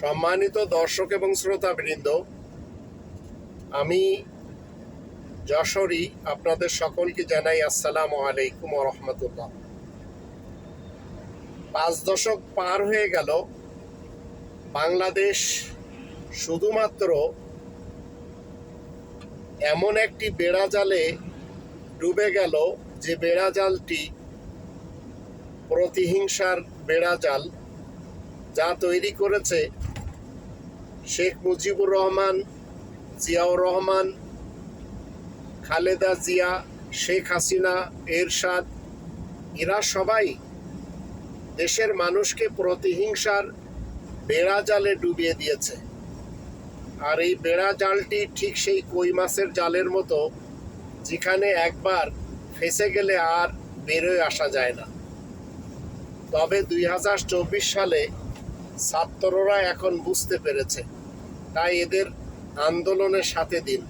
সম্মানিত দর্শক এবং শ্রোতাবৃন্দ, আমি যশোরী আপনাদের সকলকে জানাই আসসালামু আলাইকুম রহমতুল্লাহ। পাঁচ দশক পার হয়ে গেল। বাংলাদেশ শুধুমাত্র এমন একটি বেড়াজালে ডুবে গেল যে বেড়াজালটি প্রতিহিংসার বেড়াজাল যা তৈরি করেছে শেখ মুজিবুর রহমান, জিয়াউর রহমান, খালেদা জিয়া, শেখ হাসিনা, এরশাদ, এরা সবাই দেশের মানুষকে প্রতিহিংসার বেড়া জালে ডুবিয়ে দিয়েছে। আর এই বেড়া জালটি ঠিক সেই কই মাছের জালের মতো, যেখানে একবার ফেসে গেলে আর বেরোয় আসা যায় না। তবে দুই হাজার চব্বিশ সালে ছাত্ররা এখন বুঝতে পেরেছে। তাই এদের আন্দোলনের সাথে দিন।